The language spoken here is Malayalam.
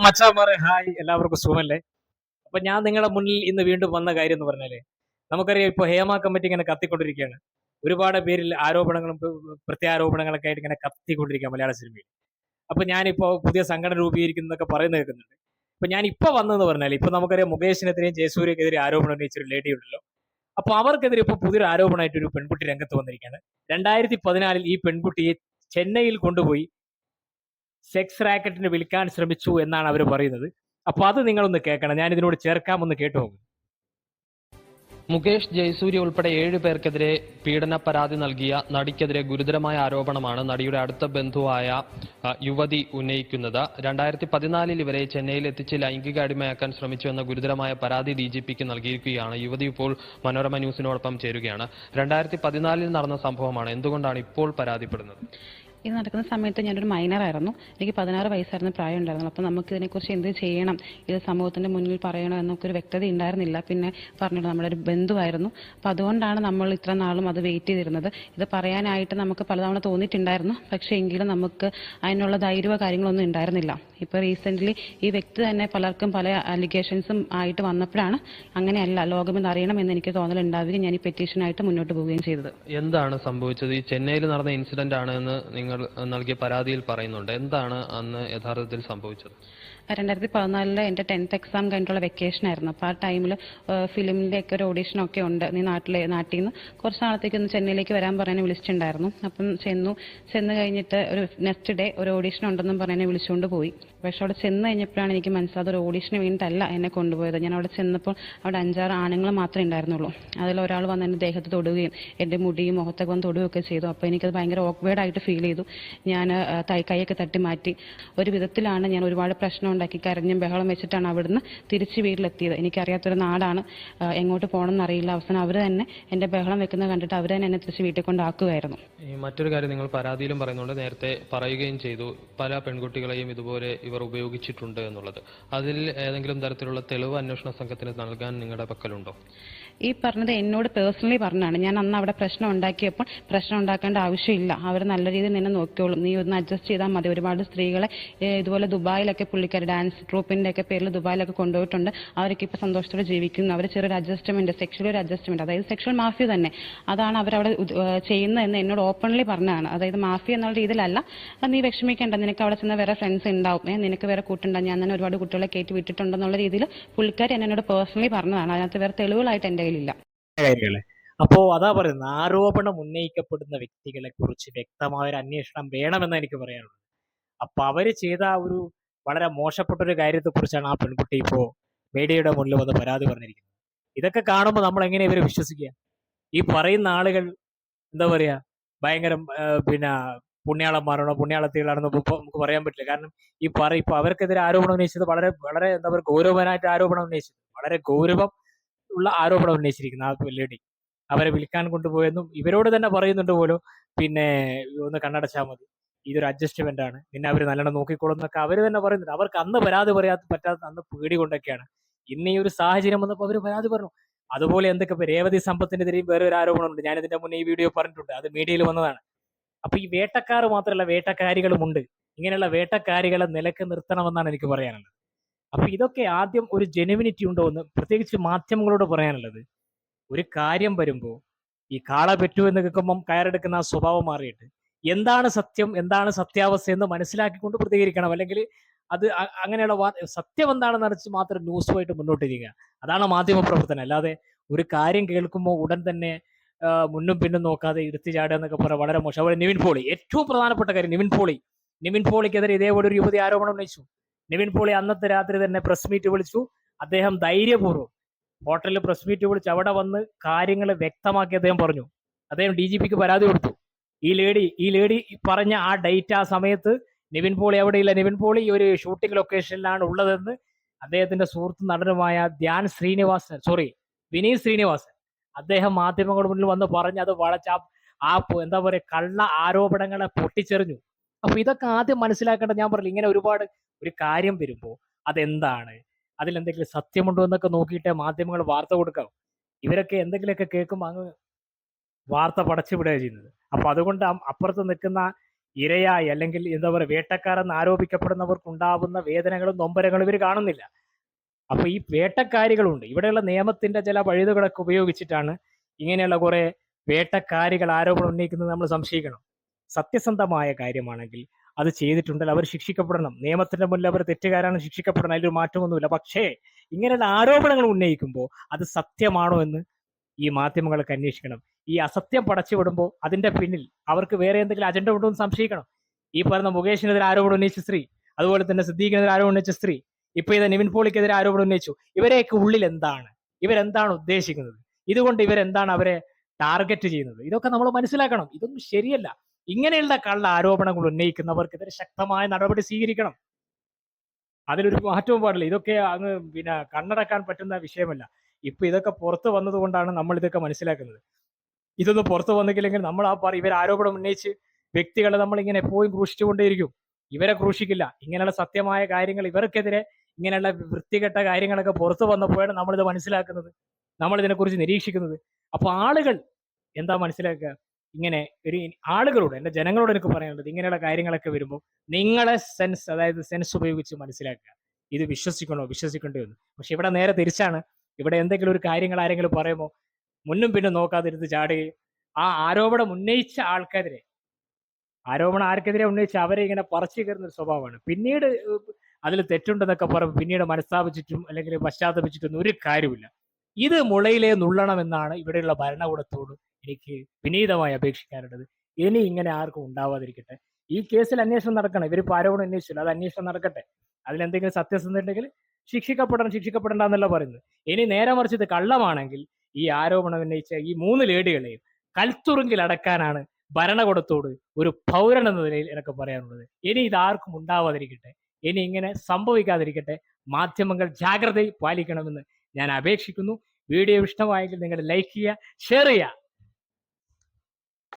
മച്ചാമാരെ ഹായ് എല്ലാവർക്കും സുഖമല്ലേ? അപ്പൊ ഞാൻ നിങ്ങളുടെ മുന്നിൽ ഇന്ന് വീണ്ടും വന്ന കാര്യം എന്ന് പറഞ്ഞാൽ നമുക്കറിയാം ഇപ്പൊ ഹേമ കമ്മിറ്റി ഇങ്ങനെ കത്തിക്കൊണ്ടിരിക്കുകയാണ്. ഒരുപാട് പേരിൽ ആരോപണങ്ങളും പ്ര- പ്രത്യാരോപണങ്ങളൊക്കെ ആയിട്ട് ഇങ്ങനെ കത്തിക്കൊണ്ടിരിക്കുക മലയാള സിനിമയിൽ. അപ്പൊ ഞാനിപ്പോ പുതിയ സംഘടന രൂപീകരിക്കുന്നതൊക്കെ പറയുന്നത് കേൾക്കുന്നുണ്ട്. അപ്പൊ ഞാൻ ഇപ്പൊ വന്നതെന്ന് പറഞ്ഞാൽ ഇപ്പൊ നമുക്കറിയാം മുകേഷിനെതിരെയും ജയസൂര്യക്കെതിരെ ആരോപണം ഉന്നയിച്ചൊരു ലേഡി ഉണ്ടല്ലോ. അപ്പൊ അവർക്കെതിരെ ഇപ്പൊ പുതിയൊരു ആരോപണമായിട്ട് ഒരു പെൺകുട്ടി രംഗത്ത് വന്നിരിക്കുകയാണ്. രണ്ടായിരത്തി പതിനാലിൽ ഈ പെൺകുട്ടിയെ ചെന്നൈയിൽ കൊണ്ടുപോയി സെക്സ് റാക്കറ്റിന് വിൽക്കാൻ ശ്രമിച്ചു എന്നാണ് അവർ പറയുന്നത്. അപ്പൊ അത് നിങ്ങളൊന്ന് കേൾക്കണം. ഞാൻ ഇതിനോട് ചേർക്കാമെന്ന് കേട്ടു? മുകേഷ് ജയസൂര്യ ഉൾപ്പെടെ ഏഴ് പേർക്കെതിരെ പീഡന പരാതി നൽകിയ നടിക്കെതിരെ ഗുരുതരമായ ആരോപണമാണ് നടിയുടെ അടുത്ത ബന്ധുവായ യുവതി ഉന്നയിക്കുന്നത്. രണ്ടായിരത്തി പതിനാലിൽ ഇവരെ ചെന്നൈയിൽ എത്തിച്ച് ലൈംഗിക അടിമയാക്കാൻ ശ്രമിച്ചു എന്ന ഗുരുതരമായ പരാതി ഡി ജി പിക്ക് നൽകിയിരിക്കുകയാണ്. യുവതി ഇപ്പോൾ മനോരമ ന്യൂസിനോടൊപ്പം ചേരുകയാണ്. രണ്ടായിരത്തി പതിനാലിൽ നടന്ന സംഭവമാണ് എന്തുകൊണ്ടാണ് ഇപ്പോൾ പരാതിപ്പെടുന്നത്? ഇത് നടക്കുന്ന സമയത്ത് ഞാനൊരു മൈനറായിരുന്നു എനിക്ക് പതിനാറ് വയസ്സായിരുന്നു പ്രായം ഉണ്ടായിരുന്നു അപ്പോൾ നമുക്ക് ഇതിനെക്കുറിച്ച് എന്ത് ചെയ്യണം? ഇത് സമൂഹത്തിന്റെ മുന്നിൽ പറയണോ എന്നൊക്കെ വ്യക്തത ഉണ്ടായിരുന്നില്ല. പിന്നെ പറഞ്ഞിട്ട് നമ്മളൊരു ബന്ധുവായിരുന്നു. അപ്പം അതുകൊണ്ടാണ് നമ്മൾ ഇത്ര നാളും അത് വെയിറ്റ് ചെയ്തിരുന്നത്. ഇത് പറയാനായിട്ട് നമുക്ക് പലതവണ തോന്നിയിട്ടുണ്ടായിരുന്നു. പക്ഷേ എങ്കിലും നമുക്ക് അതിനുള്ള ധൈര്യമോ കാര്യങ്ങളൊന്നും ഉണ്ടായിരുന്നില്ല. ഇപ്പോൾ റീസെന്റ്ലി ഈ വ്യക്തി തന്നെ പലർക്കും പല അലിഗേഷൻസും ആയിട്ട് വന്നപ്പോഴാണ് അങ്ങനെയല്ല ലോകമെന്ന് അറിയണമെന്ന് എനിക്ക് തോന്നലുണ്ടാവുകയും ഞാൻ ഈ പെറ്റീഷനായിട്ട് മുന്നോട്ട് പോവുകയും ചെയ്തത്. എന്താണ് സംഭവിച്ചത്? ഈ ചെന്നൈയിൽ നടന്ന ഇൻസിഡന്റ് ആണ് എന്ന് നിങ്ങൾ നൽകിയ പരാതിയിൽ പറയുന്നുണ്ട്. എന്താണ് അന്ന് യഥാർത്ഥത്തിൽ സംഭവിച്ചത്? രണ്ടായിരത്തി പതിനാലിൽ എന്റെ ടെൻത്ത് എക്സാം കഴിഞ്ഞിട്ടുള്ള വെക്കേഷൻ ആയിരുന്നു. അപ്പോൾ ആ ടൈമിൽ ഫിലിമിന്റെയൊക്കെ ഒരു ഓഡീഷനൊക്കെ ഉണ്ട്. നീ നാട്ടിലെ നാട്ടിൽ നിന്ന് കുറച്ച് നാളത്തേക്ക് ഒന്ന് ചെന്നൈയിലേക്ക് വരാൻ പറയാൻ വിളിച്ചിട്ടുണ്ടായിരുന്നു. അപ്പം ചെന്നു ചെന്ന് കഴിഞ്ഞിട്ട് ഒരു നെക്സ്റ്റ് ഡേ ഒരു ഓഡീഷൻ ഉണ്ടെന്നും പറഞ്ഞ് വിളിച്ചുകൊണ്ട് പോയി. പക്ഷെ അവിടെ ചെന്ന് കഴിഞ്ഞപ്പോഴാണ് എനിക്ക് മനസ്സിലായത് ഒരു ഓഡീഷന് വേണ്ടിയിട്ടല്ല എന്നെ കൊണ്ടുപോയത്. ഞാൻ അവിടെ ചെന്നപ്പോൾ അവിടെ അഞ്ചാറ് ആണുങ്ങൾ മാത്രമേ ഉണ്ടായിരുന്നുള്ളൂ. അതിൽ ഒരാൾ വന്ന് എന്റെ ദേഹത്ത് തൊടുകയും എന്റെ മുടിയും മുഖത്തൊക്കെ വന്ന് തൊടുകയൊക്കെ ചെയ്തു. അപ്പോൾ എനിക്കത് ഭയങ്കര ഓക്വേർഡായിട്ട് ഫീൽ ചെയ്തു. ഞാൻ കൈ കൈയൊക്കെ തട്ടി മാറ്റി. ഒരു വിധത്തിലാണ് ഞാൻ ഒരുപാട് പ്രശ്നം ഉണ്ടാക്കി കരഞ്ഞും ബഹളം വെച്ചിട്ടാണ് അവിടുന്ന് തിരിച്ച് വീട്ടിലെത്തിയത്. എനിക്കറിയാത്തൊരു നാടാണ്. എങ്ങോട്ട് പോകണം എന്നറിയില്ല അവസാനം അവർ തന്നെ എന്റെ ബഹളം വെക്കുന്നത് കണ്ടിട്ട് അവർ തന്നെ എന്നെ തിരിച്ച് വീട്ടിൽ കൊണ്ടാക്കുമായിരുന്നു ഈ മറ്റൊരു കാര്യം നിങ്ങൾ പരാതിയിലും പറയുന്നുണ്ട്. നേരത്തെ പറയുകയും ചെയ്തു. പല പെൺകുട്ടികളെയും ഇതുപോലെ ഇവർ ഉപയോഗിച്ചിട്ടുണ്ട് എന്നുള്ളത്. അതിൽ ഏതെങ്കിലും തരത്തിലുള്ള തെളിവ് അന്വേഷണ സംഘത്തിന് നൽകാൻ നിങ്ങളുടെ പക്കലുണ്ടോ? ഈ പറഞ്ഞത് എന്നോട് പേഴ്സണലി പറഞ്ഞാണ് ഞാൻ അന്ന് അവിടെ പ്രശ്നം ഉണ്ടാക്കിയപ്പോൾ പ്രശ്നം ഉണ്ടാക്കേണ്ട ആവശ്യമില്ല. അവർ നല്ല രീതിയിൽ നിന്നെ നോക്കിയോളും നീ ഒന്ന് അഡ്ജസ്റ്റ് ചെയ്താൽ മതി. ഒരുപാട് സ്ത്രീകളെ ഇതുപോലെ ദുബായിലൊക്കെ പുള്ളിക്കാർ ഡാൻസ് ട്രൂപ്പിന്റെ ഒക്കെ പേരിൽ ദുബായിലൊക്കെ കൊണ്ടുപോയിട്ടുണ്ട്. അവരൊക്കെ ഇപ്പൊ സന്തോഷത്തോടെ ജീവിക്കുന്നു. അവർ ചെറിയൊരു അഡ്ജസ്റ്റ്മെന്റ് സെക്ഷൽ ഒരു അഡ്ജസ്റ്റ്മെന്റ് അതായത് സെക്ഷൽ മാഫിയ തന്നെ. അതാണ് അവരവിടെ ചെയ്യുന്നതെന്ന് എന്നോട് ഓപ്പൺലി പറഞ്ഞതാണ്. അതായത് മാഫിയ എന്നുള്ള രീതിയിലല്ല. നീ വിഷമിക്കേണ്ട. നിനക്ക് അവിടെ ചെന്ന വേറെ ഫ്രണ്ട്സ് ഉണ്ടാവും. ഏഹ്, നിനക്ക് വേറെ കൂട്ടുണ്ടാവും. ഞാൻ തന്നെ ഒരുപാട് കുട്ടികളെ കയറ്റി വിട്ടിട്ടുണ്ടെന്നുള്ള രീതിയിൽ പുള്ളിക്കാർ എന്നോട് പേഴ്സണലി പറഞ്ഞതാണ്. അതിനകത്ത് വേറെ തെളിവുകളായിട്ട് എന്റെ കയ്യിലില്ല. അപ്പോ അതാ പറയുന്നത്. ആരോപണം ഉന്നയിക്കപ്പെടുന്ന വ്യക്തികളെ കുറിച്ച് വ്യക്തമായ ഒരു അന്വേഷണം വേണമെന്ന് എനിക്ക് പറയാനുള്ളത്. അപ്പൊ അവർ ചെയ്ത ആ ഒരു വളരെ മോശപ്പെട്ട ഒരു കാര്യത്തെ കുറിച്ചാണ് ആ പെൺകുട്ടി ഇപ്പോ മീഡിയയുടെ മുന്നിൽ വന്ന് പരാതി പറഞ്ഞിരിക്കുന്നത്. ഇതൊക്കെ കാണുമ്പോൾ നമ്മൾ എങ്ങനെ ഇവരെ വിശ്വസിക്കുക? ഈ പറയുന്ന ആളുകൾ എന്താ പറയാ ഭയങ്കര പിന്നെ പുണ്യാളന്മാരാണോ ഇപ്പൊ നമുക്ക് പറയാൻ പറ്റില്ല. കാരണം ഈ പറ ഇപ്പൊ അവർക്കെതിരെ ആരോപണം ഉന്നയിച്ചത് വളരെ വളരെ എന്താ പറയുക ഗൗരവമായിട്ട് ആരോപണം ഉന്നയിച്ചത്. വളരെ ഗൗരവം ഉള്ള ആരോപണം ഉന്നയിച്ചിരിക്കുന്നു ആ ലേഡി. അവരെ വിൽക്കാൻ കൊണ്ടുപോയെന്നും ഇവരോട് തന്നെ പറയുന്നുണ്ട് പോലും പിന്നെ ഒന്ന് കണ്ണടച്ചാൽ മതി. ഇതൊരു അഡ്ജസ്റ്റ്മെന്റ് ആണ്. പിന്നെ അവർ നല്ലോണം നോക്കിക്കോളും എന്നൊക്കെ അവർ തന്നെ പറയുന്നുണ്ട്. അവർക്ക് അന്ന് പരാതി പറയാത്ത പറ്റാത്ത അന്ന് പേടി കൊണ്ടൊക്കെയാണ്. ഇന്ന് ഈ ഒരു സാഹചര്യം വന്നപ്പോൾ അവർ പരാതി പറഞ്ഞു. അതുപോലെ എന്തൊക്കെ ഇപ്പൊ രേവതി സമ്പത്തിനെതിരെയും വേറെ ഒരു ആരോപണമുണ്ട് ഞാൻ ഇതിന്റെ മുന്നേ ഈ വീഡിയോ പറഞ്ഞിട്ടുണ്ട്. അത് മീഡിയയിൽ വന്നതാണ്. അപ്പൊ ഈ വേട്ടക്കാർ മാത്രമല്ല വേട്ടക്കാരികളുമുണ്ട് ഇങ്ങനെയുള്ള വേട്ടക്കാരികളെ നിലയ്ക്ക് നിർത്തണമെന്നാണ് എനിക്ക് പറയാനുള്ളത്. അപ്പൊ ഇതൊക്കെ ആദ്യം ഒരു ജെനുവിനിറ്റി ഉണ്ടോ എന്ന് പ്രത്യേകിച്ച് മാധ്യമങ്ങളോട് പറയാനുള്ളത്. ഒരു കാര്യം വരുമ്പോൾ ഈ കാള പെറ്റു എന്ന് കേൾക്കുമ്പം കയറെടുക്കുന്ന ആ സ്വഭാവം മാറിയിട്ട് എന്താണ് സത്യം എന്താണ് സത്യാവസ്ഥ എന്ന് മനസ്സിലാക്കിക്കൊണ്ട് പ്രതികരിക്കണം. അല്ലെങ്കിൽ അത് അങ്ങനെയുള്ള സത്യം എന്താണെന്ന് അറിച്ച് മാത്രം ന്യൂസുമായിട്ട് മുന്നോട്ട് അതാണ് മാധ്യമ പ്രവർത്തനം. അല്ലാതെ ഒരു കാര്യം കേൾക്കുമ്പോൾ ഉടൻ തന്നെ മുന്നും പിന്നും നോക്കാതെ ഇരുത്തി ചാടുക എന്നൊക്കെ പറയാം വളരെ മോശം. അതുപോലെ നിവിൻ പോളി. ഏറ്റവും പ്രധാനപ്പെട്ട കാര്യം നിവിൻ പോളി. നിവിൻ പോളിക്കെതിരെ ഇതേപോലെ ഒരു യുവതി ആരോപണം ഉന്നയിച്ചു. നിവിൻ പോളി അന്നത്തെ രാത്രി തന്നെ പ്രസ് മീറ്റ് വിളിച്ചു. അദ്ദേഹം ധൈര്യപൂർവം ഹോട്ടലിൽ പ്രസ് മീറ്റ് വിളിച്ച് അവിടെ വന്ന് കാര്യങ്ങൾ വ്യക്തമാക്കി അദ്ദേഹം പറഞ്ഞു. അദ്ദേഹം ഡി ജി പിക്ക് പരാതി കൊടുത്തു. ഈ ലേഡി ഈ ലേഡി പറഞ്ഞ ആ ഡേറ്റ് ആ സമയത്ത് നിവിൻ പോളി എവിടെയില്ല? നിവിൻ പോളി ഒരു ഷൂട്ടിംഗ് ലൊക്കേഷനിലാണ് ഉള്ളതെന്ന് അദ്ദേഹത്തിന്റെ സുഹൃത്ത് നടനുമായ ധ്യാൻ ശ്രീനിവാസൻ സോറി വിനീത് ശ്രീനിവാസൻ അദ്ദേഹം മാധ്യമങ്ങളുടെ മുന്നിൽ വന്ന് പറഞ്ഞ് അത് വളച്ച ആ- എന്താ പറയുക കള്ള ആരോപണങ്ങളെ പൊട്ടിച്ചെറിഞ്ഞു. അപ്പൊ ഇതൊക്കെ ആദ്യം മനസ്സിലാക്കേണ്ട ഞാൻ പറഞ്ഞു ഇങ്ങനെ ഒരുപാട് ഒരു കാര്യം വരുമ്പോൾ അതെന്താണ്? അതിൽ എന്തെങ്കിലും സത്യമുണ്ടോ എന്നൊക്കെ നോക്കിയിട്ടേ മാധ്യമങ്ങൾ വാർത്ത കൊടുക്കാം. ഇവരൊക്കെ എന്തെങ്കിലുമൊക്കെ കേൾക്കുമ്പോൾ അങ്ങ് വാർത്ത പടച്ചു വിടുകയാണ് ചെയ്യുന്നത്. അപ്പൊ അതുകൊണ്ട് അപ്പുറത്ത് നിൽക്കുന്ന ഇരയായി അല്ലെങ്കിൽ എന്താ പറയുക വേട്ടക്കാരെന്ന് ആരോപിക്കപ്പെടുന്നവർക്കുണ്ടാവുന്ന വേദനകളും നൊമ്പരങ്ങളും ഇവർ കാണുന്നില്ല. അപ്പൊ ഈ വേട്ടക്കാരികളുണ്ട്. ഇവിടെയുള്ള നിയമത്തിന്റെ ചില പഴുതുകളൊക്കെ ഉപയോഗിച്ചിട്ടാണ് ഇങ്ങനെയുള്ള കുറെ വേട്ടക്കാരികൾ ആരോപണം ഉന്നയിക്കുന്നത് നമ്മൾ സംശയിക്കണം. സത്യസന്ധമായ കാര്യമാണെങ്കിൽ അത് ചെയ്തിട്ടുണ്ടെങ്കിൽ അവർ ശിക്ഷിക്കപ്പെടണം. നിയമത്തിന്റെ മുന്നിൽ അവർ തെറ്റുകാരാണ് ശിക്ഷിക്കപ്പെടണം. അതിലൊരു മാറ്റമൊന്നുമില്ല. പക്ഷേ ഇങ്ങനെയുള്ള ആരോപണങ്ങൾ ഉന്നയിക്കുമ്പോൾ അത് സത്യമാണോ എന്ന് ഈ മാധ്യമങ്ങൾക്ക് അന്വേഷിക്കണം. ഈ അസത്യം പടച്ചു വിടുമ്പോൾ അതിന്റെ പിന്നിൽ അവർക്ക് വേറെ എന്തെങ്കിലും അജണ്ട ഉണ്ടോ എന്ന് സംശയിക്കണം. ഈ പറയുന്ന മുകേഷിനെതിരെ ആരോപണം ഉന്നയിച്ച സ്ത്രീ അതുപോലെ തന്നെ സിദ്ദീഖിനെതിരെ ആരോപണം ഉന്നയിച്ച സ്ത്രീ ഇപ്പൊ ഇത് നിവിൻ പോളിക്കെതിരെ ആരോപണം ഉന്നയിച്ചു. ഇവരെയൊക്കെ ഉള്ളിൽ എന്താണ്? ഇവരെന്താണ് ഉദ്ദേശിക്കുന്നത്? ഇതുകൊണ്ട് ഇവരെന്താണ് അവരെ ടാർഗറ്റ് ചെയ്യുന്നത്? ഇതൊക്കെ നമ്മൾ മനസ്സിലാക്കണം. ഇതൊന്നും ശരിയല്ല. ഇങ്ങനെയുള്ള കള്ള ആരോപണങ്ങൾ ഉന്നയിക്കുന്നവർക്കെതിരെ ശക്തമായ നടപടി സ്വീകരിക്കണം. അതിലൊരു മാറ്റവും പാടില്ല. ഇതൊക്കെ അങ്ങ് പിന്നെ കണ്ണടക്കാൻ പറ്റുന്ന വിഷയമല്ല. ഇപ്പൊ ഇതൊക്കെ പുറത്ത് വന്നതുകൊണ്ടാണ് നമ്മൾ ഇതൊക്കെ മനസ്സിലാക്കുന്നത്. ഇതൊന്നും പുറത്ത് വന്നില്ലെങ്കിൽ നമ്മൾ ആ പറ ഇവർ ആരോപണം ഉന്നയിച്ച് വ്യക്തികളെ നമ്മൾ ഇങ്ങനെ എപ്പോഴും ക്രൂശിച്ചുകൊണ്ടേയിരിക്കും. ഇവരെ ക്രൂശിക്കില്ല. ഇങ്ങനെയുള്ള സത്യമായ കാര്യങ്ങൾ ഇവർക്കെതിരെ ഇങ്ങനെയുള്ള വൃത്തികെട്ട കാര്യങ്ങളൊക്കെ പുറത്തു വന്നപ്പോഴാണ് നമ്മളിത് മനസ്സിലാക്കുന്നത്. നമ്മൾ ഇതിനെക്കുറിച്ച് നിരീക്ഷിക്കുന്നത്. അപ്പൊ ആളുകൾ എന്താ മനസ്സിലാക്കുക? ഇങ്ങനെ ഒരു ആളുകളോട് എന്റെ ജനങ്ങളോട് എനിക്ക് പറയാനുള്ളത് ഇങ്ങനെയുള്ള കാര്യങ്ങളൊക്കെ വരുമ്പോൾ നിങ്ങളെ സെൻസ് അതായത് സെൻസ് ഉപയോഗിച്ച് മനസ്സിലാക്കുക. ഇത് വിശ്വസിക്കണോ? വിശ്വസിക്കണ്ടോ എന്ന് പക്ഷെ ഇവിടെ നേരെ തിരിച്ചാണ് ഇവിടെ എന്തെങ്കിലും ഒരു കാര്യങ്ങൾ ആരെങ്കിലും പറയുമോ? മുന്നും പിന്നും നോക്കാതിരുന്ന് ചാടുകയും. ആ ആരോപണം ഉന്നയിച്ച ആൾക്കെതിരെ ആരോപണം ആർക്കെതിരെ ഉന്നയിച്ച അവരെ ഇങ്ങനെ പറിച്ചു കയറുന്ന ഒരു സ്വഭാവമാണ്. പിന്നീട് അതിൽ തെറ്റുണ്ടെന്നൊക്കെ പറയുമ്പോൾ പിന്നീട് മനസ്താപിച്ചിട്ടും അല്ലെങ്കിൽ പശ്ചാത്തപിച്ചിട്ടൊന്നും ഒരു കാര്യമില്ല ഇത് മുളയിലെ നുള്ളണമെന്നാണ് ഇവിടെയുള്ള ഭരണകൂടത്തോട് എനിക്ക് വിനീതമായി അപേക്ഷിക്കാനുള്ളത്. ഇനി ഇങ്ങനെ ആർക്കും ഉണ്ടാവാതിരിക്കട്ടെ. ഈ കേസിൽ അന്വേഷണം നടക്കണം. ഇവരിപ്പോൾ ആരോപണം അന്വേഷിച്ചില്ല അത് അന്വേഷണം നടക്കട്ടെ. അതിലെന്തെങ്കിലും സത്യസന്ധത ഉണ്ടെങ്കിൽ ശിക്ഷിക്കപ്പെടണം ശിക്ഷിക്കപ്പെടണ്ട എന്നല്ല പറയുന്നത്. ഇനി നേരെ മറിച്ച് ഇത് കള്ളമാണെങ്കിൽ ഈ ആരോപണം ഉന്നയിച്ച ഈ മൂന്ന് ലേഡികളെയും കൽത്തുറുങ്കിൽ അടക്കാനാണ് ഭരണകൂടത്തോട് ഒരു പൗരൻ എന്ന നിലയിൽ എനിക്ക് പറയാനുള്ളത്. ഇനി ഇത് ആർക്കും ഉണ്ടാവാതിരിക്കട്ടെ. ഇനി ഇങ്ങനെ സംഭവിക്കാതിരിക്കട്ടെ. മാധ്യമങ്ങൾ ജാഗ്രത പാലിക്കണമെന്ന് ഞാൻ അപേക്ഷിക്കുന്നു. വീഡിയോ ഇഷ്ടമായെങ്കിൽ നിങ്ങൾ ലൈക്ക് ചെയ്യുക ഷെയർ ചെയ്യുക.